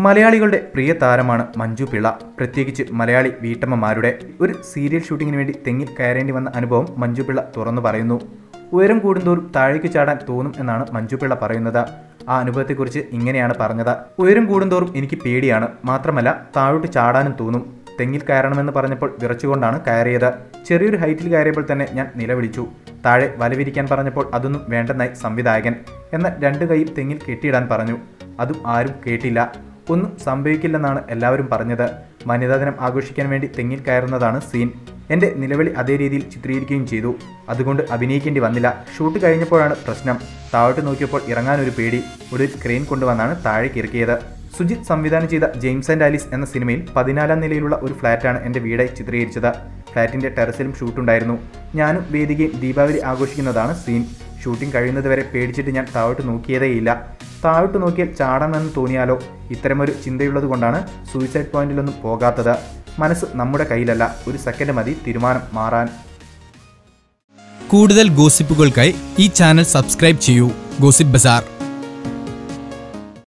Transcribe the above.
മലയാളികളുടെ പ്രിയ താരമാണ് മഞ്ജു പിള്ള. പ്രത്യേകിച്ച് മലയാളി വീട്ടമ്മമാരുടെ ഒരു സീരിയൽ ഷൂട്ടിങ്ങിന് വേണ്ടി തെങ്ങിൽ കയറേണ്ടി വന്ന അനുഭവം മഞ്ജു പിള്ള തുറന്നു പറയുന്നു. ഉയരം കൂടുന്തോറും താഴേക്ക് ചാടാൻ തോന്നും എന്നാണ് മഞ്ജു പിള്ള പറയുന്നത്. ആ അനുഭവത്തെക്കുറിച്ച് ഇങ്ങനെയാണ് പറഞ്ഞത്. ഉയരം കൂടുന്തോറും എനിക്ക് പേടിയാണ്. മാത്രമല്ല താഴോട്ട് ചാടാനും തോന്നും. തെങ്ങിൽ കയറണമെന്ന് പറഞ്ഞപ്പോൾ വിറച്ചുകൊണ്ടാണ് കയറിയത്. ചെറിയൊരു ഹൈറ്റിൽ കയറിയപ്പോൾ തന്നെ ഞാൻ നിലവിളിച്ചു. താഴെ വലവിരിക്കാൻ പറഞ്ഞപ്പോൾ അതൊന്നും വേണ്ടെന്നായി സംവിധായകൻ. എന്ന രണ്ട് കൈയും തെങ്ങിൽ കെട്ടിയിടാൻ പറഞ്ഞു. അതും ആരും കേട്ടില്ല. ഒന്നും സംഭവിക്കില്ലെന്നാണ് എല്ലാവരും പറഞ്ഞത്. വനിതാ ദിനം ആഘോഷിക്കാൻ വേണ്ടി തെങ്ങിൽ കയറുന്നതാണ് സീൻ. എന്റെ നിലവിളി അതേ രീതിയിൽ ചിത്രീകരിക്കുകയും ചെയ്തു. അതുകൊണ്ട് അഭിനയിക്കേണ്ടി വന്നില്ല. ഷൂട്ട് കഴിഞ്ഞപ്പോഴാണ് പ്രശ്നം. താഴോട്ട് നോക്കിയപ്പോൾ ഇറങ്ങാൻ ഒരു പേടി. ഒരു സ്ക്രീൻ കൊണ്ടുവന്നാണ് താഴേക്ക് ഇറക്കിയത്. സുജിത് സംവിധാനം ചെയ്ത ജെയിംസ് ആൻഡ് ആലീസ് എന്ന സിനിമയിൽ പതിനാലാം നിലയിലുള്ള ഒരു ഫ്ലാറ്റാണ് എന്റെ വീടെ ചിത്രീകരിച്ചത്. ഫ്ലാറ്റിന്റെ ടെറസിലും ഷൂട്ടുണ്ടായിരുന്നു. ഞാനും വേദികയും ദീപാവലി ആഘോഷിക്കുന്നതാണ് സീൻ. ഷൂട്ടിംഗ് കഴിയുന്നതുവരെ പേടിച്ചിട്ട് ഞാൻ താഴോട്ട് നോക്കിയതേയില്ല താഴോട്ട് നോക്കിയാൽ ചാടണമെന്ന് തോന്നിയാലോ? ഇത്തരമൊരു ചിന്തയുള്ളത് കൊണ്ടാണ് സൂയിസൈഡ് പോയിന്റിലൊന്നും പോകാത്തത്. മനസ്സ് നമ്മുടെ കയ്യിലല്ല. ഒരു സെക്കൻഡ് മതി തീരുമാനം മാറാൻ. കൂടുതൽ ഗോസിപ്പുകൾക്കായി ഈ ചാനൽ സബ്സ്ക്രൈബ് ചെയ്യൂ. ഗോസിപ്പ് ബസാർ.